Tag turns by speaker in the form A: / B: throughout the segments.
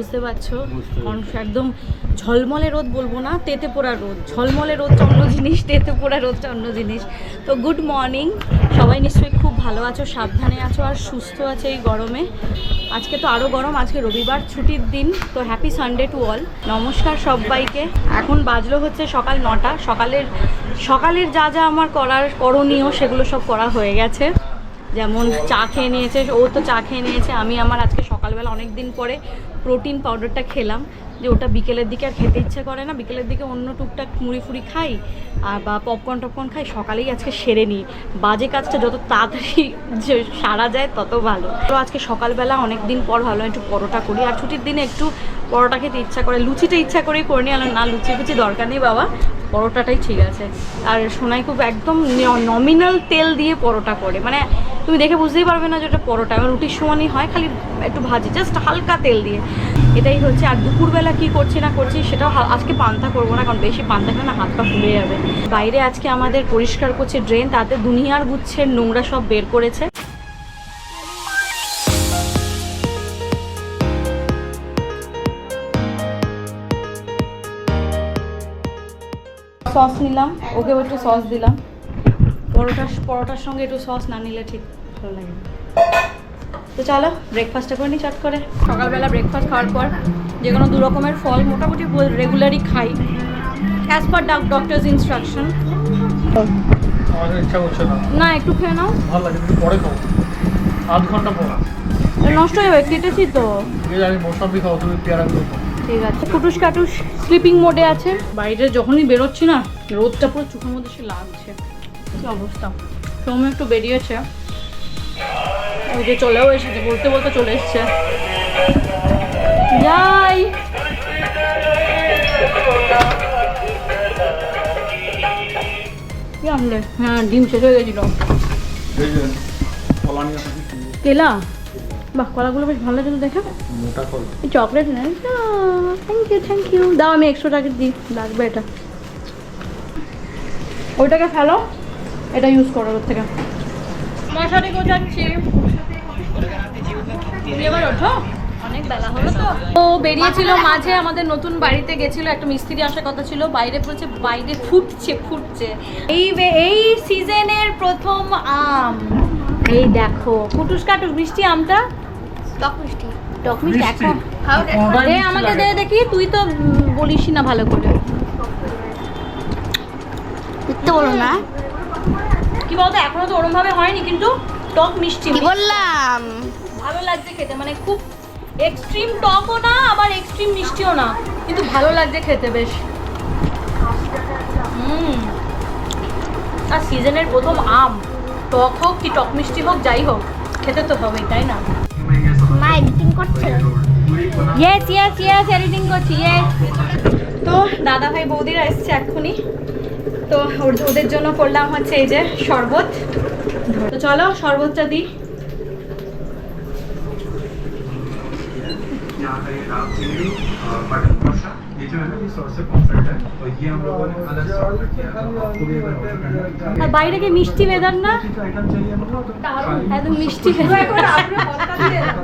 A: বুঝতে পারছ? কারণ একদম ঝলমলে রোদ বলব না তেতে পোড়া রোদ। ঝলমলে রোদটা অন্য জিনিস তেতে পোড়া রোদটা অন্য জিনিস। তো গুড মর্নিং সবাই নিশ্চয়ই খুব ভালো আছো সাবধানে আছো আর সুস্থ আছে এই গরমে। আজকে তো আরও গরম আজকে রবিবার ছুটির দিন। তো হ্যাপি সানডে টু অল নমস্কার সবাইকে। এখন বাজলো হচ্ছে সকাল নটা। সকালের সকালের যা যা আমার করার করণীয় সেগুলো সব করা হয়ে গেছে। যেমন চা খেয়ে নিয়েছে ও তো চা খেয়ে নিয়েছে আমি আমার আজকে সকালবেলা অনেক দিন পরে প্রোটিন পাউডারটা খেলাম, যে ওটা বিকেলের দিকে আর খেতে ইচ্ছা করে না। বিকেলের দিকে অন্য টুকটাক মুড়ি ফুড়ি খাই, আর বা পপকর্ন টপকর্ন খাই, সকালেই আজকে সেরে নিই। বাজে কাজটা যত তাড়াতাড়ি যে সারা যায়, তত ভালো। তো আজকে সকালবেলা অনেক দিন পর ভালো একটু পরোটা করি। আর ছুটির দিনে একটু পরোটা খেতে ইচ্ছা করে, লুচিটা ইচ্ছা করেই করে নিই না লুচি ফুচি দরকার নেই বাবা। পরোটাটাই ঠিক আছে। আর সোনাই খুব একদম নমিনাল তেল দিয়ে পরোটা করে। মানে তুমি দেখে বুঝতেই পারবে না যে ওটা পরোটা। আমার রুটির সমানই হয়, খালি একটু ভাজি জাস্ট হালকা তেল দিয়ে। এটাই হচ্ছে, আর দুপুরবেলা কি করছি না করছি সেটাও আজকে পান্তা করব না, কারণ বেশি পান্তা খেলে না হাত পা ফুলে যাবে। বাইরে আজকে আমাদের পরিষ্কার করছে ড্রেন তাতে দুনিয়ার গুচ্ছের নোংরা সব বের করেছে। সস নিলাম ওকেও একটু সস দিলাম। পরোটার পরোটার সঙ্গে একটু সস না নিলে ঠিক ভালো লাগে তো চলো ব্রেকফাস্টটা করে নিই চট করে সকালবেলা ব্রেকফাস্ট খাওয়ার পর যে কোনো দু রকমের ফল মোটামুটি রেগুলারই খাই। অ্যাজ পার ডক্টরস ইনস্ট্রাকশন
B: না।
A: একটু খেয়ে নাও।
B: ভালো লাগে একটু পরে খাও আধ ঘণ্টা পর।
A: নষ্ট হয়ে যাবে কেটেছি তো।
B: আমি মৌসম্বি খাব তুমি পেয়ারাগুলো খাও।
A: ঠিক আছে। কুটুস কাটুস স্লিপিং মোডে আছে। বাইরে যখনই বেরোচ্ছি না রোদটা পুরো চোখের মধ্যে সে লাগছে। কি অবস্থা? সৌম্য একটু বেরিয়েছে। ওই যে চলেও এসেছে বলতে বলতে চলে এসছে। যাই। কি আনলে? হ্যাঁ ডিম শেষ হয়ে গেছিল।
B: কেলা?
A: বাহ কলাগুলো বেশ ভালো লাগছে তো দেখে।
B: মোটা কলা।
A: চকলেট না থ্যাংক ইউ থ্যাংক ইউ দাও আমি একশো টাকা দিই। লাগবে এটা। ওইটাকে ফেলো। এটা ইউজ করো ওর থেকে। মশারি গোছাচ্ছি। এবার ওঠো। অনেক বেলা হলো তো। ও বেরিয়েছিল মাঝে আমাদের নতুন বাড়িতে গেছিল। একটা মিস্ত্রি আসার কথা ছিল। বাইরে পড়েছে বাইরে ফুটছে ফুটছে। এই এই সিজনের প্রথম আম। এই দেখো কুটুস কাটুস মিষ্টি আমটা।
C: টক মিষ্টি।
A: টক মিষ্টি
B: মিষ্টি।
A: এখন
C: খাও রে।
B: কোনোটাই
A: দে আমাকে দে দেখি তুই তো উম, বলিসই না ভালো করে।
C: মিথ্যে বলো না।
A: কি বলতো এখনও তো ওরম ভাবে হয়নি কিন্তু টক মিষ্টি
C: বললাম?
A: ভালো লাগছে খেতে মানে খুব এক্সট্রিম টকও না আবার এক্সট্রিম মিষ্টিও না। কিন্তু ভালো লাগছে খেতে বেশ। হুম। আর সিজনের প্রথম আম। টক হোক কি টক মিষ্টি হোক যাই হোক খেতে তো হবেই তাই না?
C: করছে?
A: ইয়েস ইয়েস ইয়েস এডিটিং করছি তো দাদা ভাই বৌদিরা এসছে এক্ষুনি। তো ওদের জন্য করলাম হচ্ছে এই যে শরবত। তো চলো শরবতটা দিই।
D: यहाँ ये जो है ना ये सॉस से कॉम्प्लेट है और ये हम लोगों ने अलग से ऑर्डर किया था तो आपको भी अगर ऑर्डर करना है
A: আর বাইরে গিয়ে মিষ্টি বেদার না
D: चीज आइटम चाहिए हम लोग तो
A: একদম মিষ্টি বেদার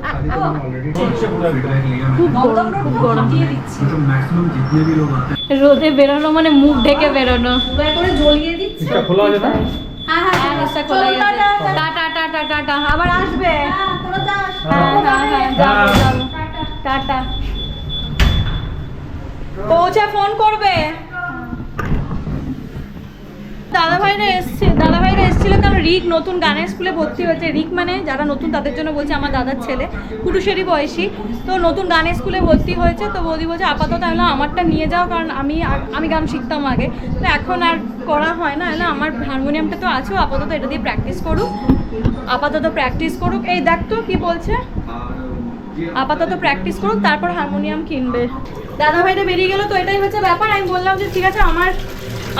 D: खाली तो हम ऑलरेडी
A: খুব গরম খুব গরম
D: जो मैक्सिमम जितने भी लोग आते हैं
A: রোদে বেরোনো মানে মুখ ঢেকে বেরোনো
B: এটা খোলা আছে না
A: হ্যাঁ, নিচটা খোলা গেছে। টাটা টাটা টাটা আবার আসবে হ্যাঁ হ্যাঁ হ্যাঁ যাবো যাবো টাটা পৌঁছে ফোন করবে? দাদা ভাইরা এসছে দাদা ভাইরা এসেছিল কারণ রিক নতুন গানের স্কুলে ভর্তি হয়েছে। রিক মানে যারা নতুন তাদের জন্য বলছে আমার দাদার ছেলে। কুটুসেরই বয়সী। তো নতুন গানের স্কুলে ভর্তি হয়েছে। তো বৌদি বলছে, আপাতত আমি আমারটা নিয়ে যাও কারণ আমি আমি গান শিখতাম আগে। তো এখন আর করা হয় না। না আমার হারমোনিয়ামটা তো আছে, আপাতত এটা দিয়ে প্র্যাকটিস করুক। আপাতত প্র্যাকটিস করুক। এই দেখ তো কি বলছে। আপাতত প্র্যাকটিস করুক, তারপর হারমোনিয়াম কিনবে। দাদা ভাইটা বেরিয়ে গেল, তো এটাই হচ্ছে ব্যাপার। আমি বললাম যে, ঠিক আছে, আমার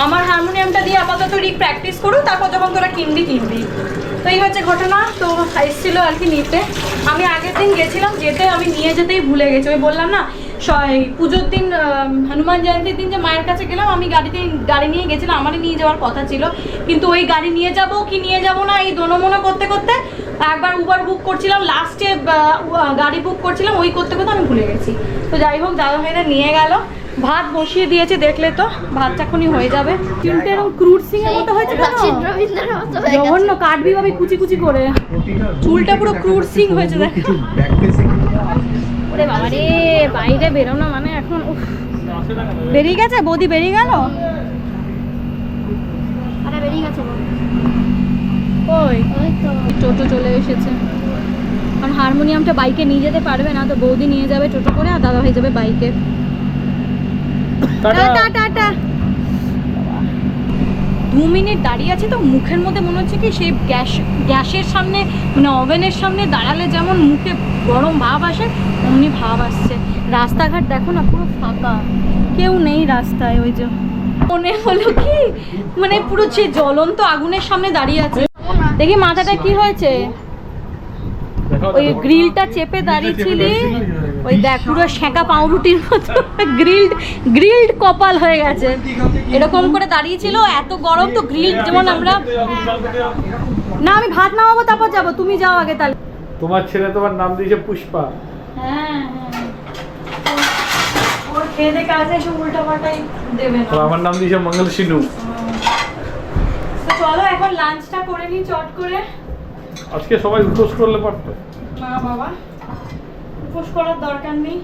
A: আমার হারমোনিয়ামটা দিয়ে আপাতত রিক প্র্যাকটিস করুক তারপর যখন তোরা কিনবি কিনবি। তো এই হচ্ছে ঘটনা, তো এসেছিল আর কি নিতে। আমি আগের দিন গেছিলাম, যেতে আমি নিয়ে যেতেই ভুলে গেছি। ওই বললাম না পুজোর দিন হনুমান জয়ন্তীর দিন যে মায়ের কাছে গেলাম, আমি গাড়িতে, গাড়ি নিয়ে গেছিলাম, আমারই নিয়ে যাওয়ার কথা ছিল। কিন্তু ওই গাড়ি নিয়ে যাব কি নিয়ে যাব না, এই দোনো মনো করতে করতে একবার উবার বুক করছিলাম লাস্টে গাড়ি বুক করছিলাম, ওই করতে করতে আমি ভুলে গেছি। তো যাই হোক দাদা ভাইরা নিয়ে গেল। ভাত বসিয়ে দিয়েছে, দেখলে তো, ভাতটা এখনই হয়ে যাবে। চুলটা এরকম ক্রুড সিং এর মতো হয়েছে
C: হয়ে।
A: জঘন্য, কাটবি ভাবে, কুচি কুচি করে। চুলটা পুরো ক্রুড সিং হয়েছে, দেখ। ওরে বাবা রে, বাইরে বেরোনো মানে এখন বেরিয়ে গেছে? বৌদি বেরিয়ে গেল?
C: আরে বেরিয়ে গেছে
A: ওই টোটো চলে এসেছে। কারণ হারমোনিয়ামটা বাইকে নিয়ে যেতে পারবে না তো বৌদি নিয়ে যাবে টোটো করে আর দাদা হয়ে যাবে বাইকে। Tata tata. দু মিনিট দাঁড়িয়ে আছে তো মুখের মধ্যে মনে হচ্ছে কি সেই গ্যাস গ্যাসের সামনে মানে ওভেনের সামনে দাঁড়ালে যেমন মুখে গরম ভাব আসে অমনি ভাব আসছে। রাস্তাঘাট দেখো না পুরো ফাঁকা। কেউ নেই রাস্তায় ওই যে। মনে হলো কি মানে পুরো যে জ্বলন্ত আগুনের সামনে দাঁড়িয়ে আছে। দেখি মাথাটা কি হয়েছে? ওই গ্রিলটা চেপে দাঁড়িয়েছিলি? ওই দেখ পুরো সেঁকা পাউরুটির মতো গ্রিলড গ্রিলড কপাল হয়ে গেছে। এরকম করে দাঁড়িয়েছিল এত গরম তো গ্রিল যেমন আমরা না আমি ভাত নামাবো তারপর যাব। তুমি যাও আগে তাহলে।
B: তোমার ছেলে তোমার নাম দিয়েছে পুষ্পা।
A: হ্যাঁ হ্যাঁ।
B: আমার নাম দিয়েছে মঙ্গল সিনু।
A: তো চলো এখন লাঞ্চটা করে নিই চট করে।
B: আজকে সবাই উপোস করলে পারতো।
A: না বাবা উপোস করার দরকার নেই।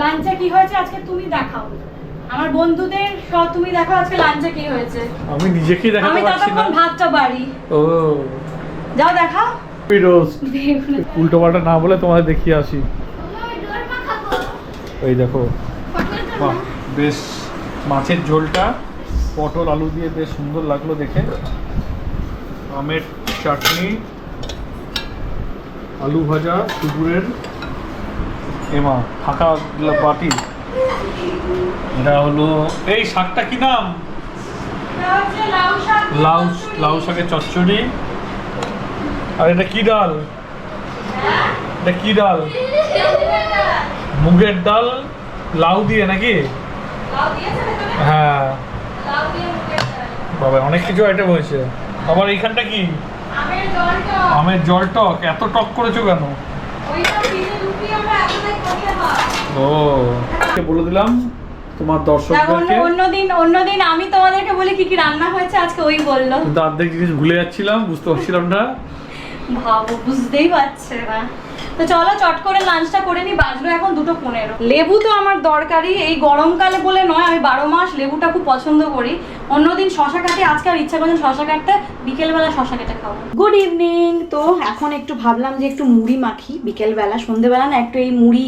A: লাঞ্চে কি হয়েছে আজকে তুমি দেখাও। আমার বন্ধুদের সব তুমি দেখো আজকে লাঞ্চে কি হয়েছে।
B: আমি নিজেকেই দেখাতে পারছি না।
A: ততক্ষণ ভাতটা বাড়ি।
B: ও।
A: যাও দেখাও।
B: রোস্ট উল্টো পাল্টা না বলে তোমাদের দেখিয়ে আসি। এই দেখো। বেশ মাছের ঝোলটা। পটল আলু দিয়ে বেশ সুন্দর লাগল দেখে। আমের চাটনি আলু ভাজা দুপুরের এমা ফাঁকা বাটি। এটা হলো এই শাকটা কি নাম? লাউ লাউ শাকের চচ্চড়ি। আর এটা কি ডাল? এটা কি ডাল? মুগের ডাল লাউ দিয়ে নাকি? হ্যাঁ। বাবা অনেক কিছু আইটেম হয়েছে। আবার এইখানটা কি? আমের জল টক। এত টক করেছ কেন? ও বলে দিলাম তোমার দর্শকদেরকে।
A: অন্যদিন অন্যদিন আমি তোমাদেরকে বলি কি কি রান্না হয়েছে আজকে ওই বলল।
B: কিন্তু অর্ধেক জিনিস ভুলে যাচ্ছিলাম বুঝতে পারছিলাম না।
A: ভাবো বুঝতেই পারছে না। তো চলো চট করে লাঞ্চটা করে নি, বাজলো এখন দুটো পনেরো। লেবু তো আমার দরকারি এই গরমকালে বলে নয়, আমি বারো মাস লেবুটা খুব পছন্দ করি। অন্যদিন শশা কাটি, আজকে আর ইচ্ছা করছেন শশা কাটতে, বিকেলবেলা শশা কেটে খাব। গুড ইভিনিং তো এখন একটু ভাবলাম যে একটু মুড়ি মাখি, বিকেলবেলা, সন্ধেবেলা না, একটু এই মুড়ি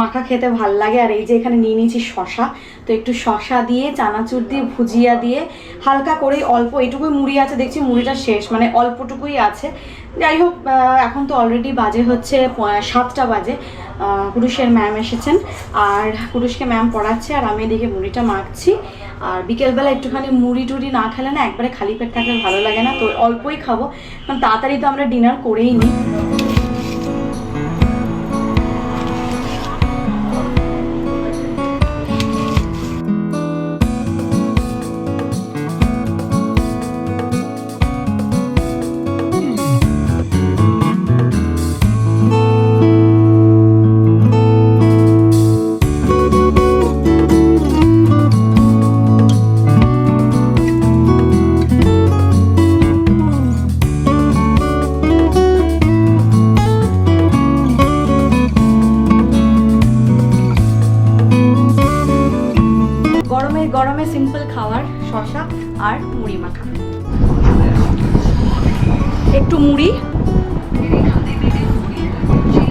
A: মাখা খেতে ভালো লাগে। আর এই যে এখানে নিয়ে নিয়েছি শশা। তো একটু শশা দিয়ে চানাচুর দিয়ে ভুজিয়া দিয়ে হালকা করে অল্প এইটুকুই মুড়ি আছে। দেখছি মুড়িটা শেষ মানে অল্পটুকুই আছে। যাই হোক এখন তো অলরেডি বাজে হচ্ছে সাতটা বাজে। আহ, পুরুষের ম্যাম এসেছেন। আর পুরুষকে ম্যাম পড়াচ্ছে আর আমি এদিকে মুড়িটা মাখছি। আর বিকেলবেলা একটুখানি মুড়ি টুড়ি না খেলে না একবারে খালি পেট থাকলে ভালো লাগে না। তো অল্পই খাব। কারণ তাড়াতাড়ি তো আমরা ডিনার করেই নিই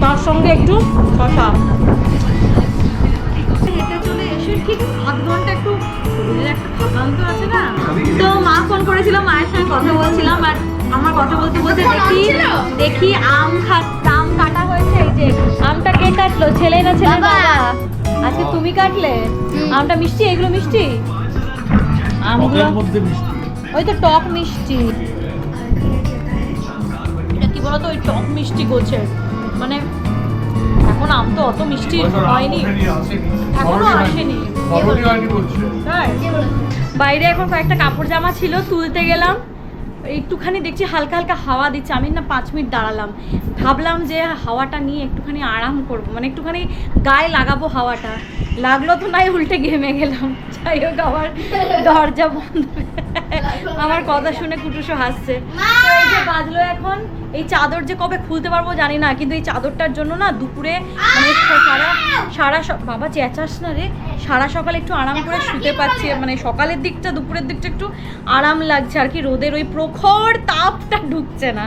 A: তার সঙ্গে একটু শশা হেঁটে চলে এসে ঠিক আধ ঘণ্টা একটু একটা থকান্ত আছে না। তো মা ফোন করেছিল মায়ের সঙ্গে কথা বলছিলাম আর আমার কথা বলতে বলতে দেখি দেখি আম আম কাটা হয়েছে এই যে আমটা কে কাটলো? ছেলে না ছেলে?
C: বাবা।
A: বাবা। আজকে তুমি কাটলে? আমটা মিষ্টি? এগুলো মিষ্টি? আমগুলো? ওই তো টক মিষ্টি। এটা কি বলতো? ওই টক মিষ্টি গোছের। মানে এখন আম তো অত মিষ্টি হয়নি। এখনও আসেনি। তাই? বাইরে এখন কয়েকটা কাপড় জামা ছিল তুলতে গেলাম। একটুখানি দেখছি হালকা হালকা হাওয়া দিচ্ছে আমি না পাঁচ মিনিট দাঁড়ালাম। ভাবলাম যে হাওয়াটা নিয়ে একটুখানি আরাম করব মানে একটুখানি গায়ে লাগাবো হাওয়াটা। লাগল তো নাই উল্টে ঘেমে গেলাম। যাই হোক আমার দরজা বন্ধ। আমার কথা শুনে কুটুসো হাসছে। এই যে বাজলো এখন এই চাদর যে কবে খুলতে পারব জানি না কিন্তু এই চাদরটার জন্য না দুপুরে মানে সারা সারা বাবা চেঁচাস না রে। সারা সকালে একটু আরাম করে শুতে পারছি মানে সকালের দিকটা দুপুরের দিকটা একটু আরাম লাগছে আর কি রোদের ওই প্রখর তাপটা ঢুকছে না।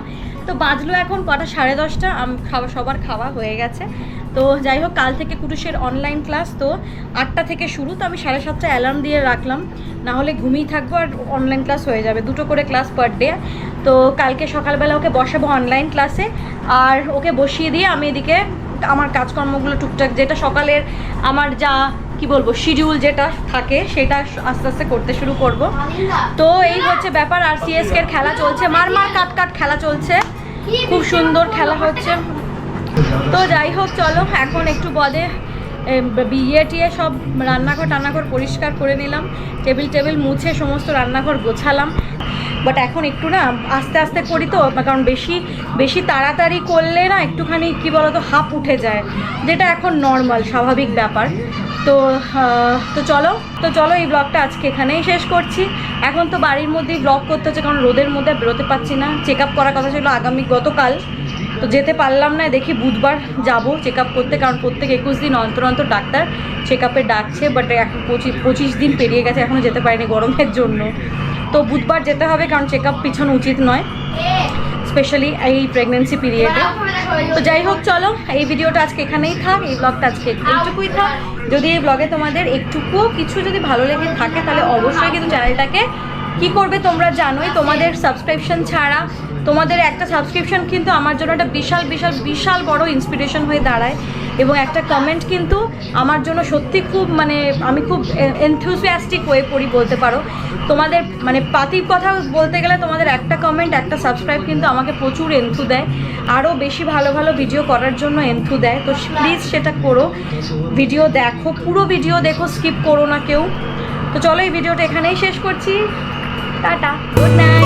A: তো বাজলো এখন কটা? সাড়ে দশটা খাওয়া সবার খাওয়া হয়ে গেছে। তো যাই হোক, কাল থেকে কুটুসের অনলাইন ক্লাস তো আটটা থেকে শুরু, তো আমি সাড়ে সাতটা অ্যালার্ম দিয়ে রাখলাম। না হলে ঘুমিয়ে থাকব আর অনলাইন ক্লাস হয়ে যাবে, দুটো করে ক্লাস পার ডে তো কালকে সকালবেলা ওকে বসাবো অনলাইন ক্লাসে আর ওকে বসিয়ে দিয়ে আমি এদিকে আমার কাজকর্মগুলো টুকটাক, যেটা সকালের আমার যা, কি বলব শিডিউল যেটা থাকে, সেটা আস্তে আস্তে করতে শুরু করব। তো এই হচ্ছে ব্যাপার, আর সিএসকে এর খেলা চলছে। মার মার কাট কাট খেলা চলছে। খুব সুন্দর খেলা হচ্ছে। তো যাই হোক, চলো, এখন একটু বদে বিয়ে টিয়ে সব রান্নাঘর টান্নাঘর পরিষ্কার করে নিলাম। টেবিল টেবিল মুছে সমস্ত রান্নাঘর গোছালাম। বাট এখন একটু না, আস্তে আস্তে করি তো কারণ বেশি বেশি তাড়াতাড়ি করলে না একটুখানি, কি বলতো হাফ উঠে যায়। যেটা এখন নর্মাল স্বাভাবিক ব্যাপার। তো তো চলো তো চলো, এই ব্লগটা আজকে এখানেই শেষ করছি। এখন তো বাড়ির মধ্যেই ব্লগ করতে হচ্ছে, কারণ রোদের মধ্যে বেরোতে পারছি না। চেক আপ করার কথা ছিল আগামী গতকাল। তো যেতে পারলাম না, দেখি বুধবার যাব চেক আপ করতে, কারণ প্রত্যেক একুশ দিন অন্তর অন্তর ডাক্তার চেক আপে ডাকছে বাট এখন পঁচিশ পঁচিশ দিন পেরিয়ে গেছে এখনও যেতে পারিনি গরমের জন্য। তো বুধবার যেতে হবে, কারণ চেক আপ পিছানো উচিত নয় স্পেশালি এই প্রেগনেন্সি পিরিয়ডে তো যাই হোক, চলো, এই ভিডিওটা আজকে এখানেই থাক, এই ব্লগটা আজকে এইটুকুই থাক। যদি এই ব্লগে তোমাদের একটুকুও কিছু যদি ভালো লেগে থাকে, তাহলে অবশ্যই কিন্তু চ্যানেলটাকে কি করবে তোমরা জানোই, তোমাদের সাবস্ক্রিপশন ছাড়া তোমাদের একটা সাবস্ক্রিপশন কিন্তু আমার জন্য একটা বিশাল বিশাল বিশাল বড় ইন্সপিরেশন হয়ে দাঁড়ায়। এবং একটা কমেন্ট কিন্তু আমার জন্য সত্যি খুব মানে আমি খুব এনথুসিয়াস্টিক হয়ে পড়ি বলতে পারো। তোমাদের মানে পাতির কথা বলতে গেলে তোমাদের একটা কমেন্ট একটা সাবস্ক্রাইব কিন্তু আমাকে প্রচুর এনথু দেয়। আরও বেশি ভালো ভালো ভিডিও করার জন্য এনথু দেয়। তো প্লিজ সেটা করো। ভিডিও দেখো, পুরো ভিডিও দেখো স্কিপ করো না কেউ। তো চলো এই ভিডিওটা এখানেই শেষ করছি। Tata good night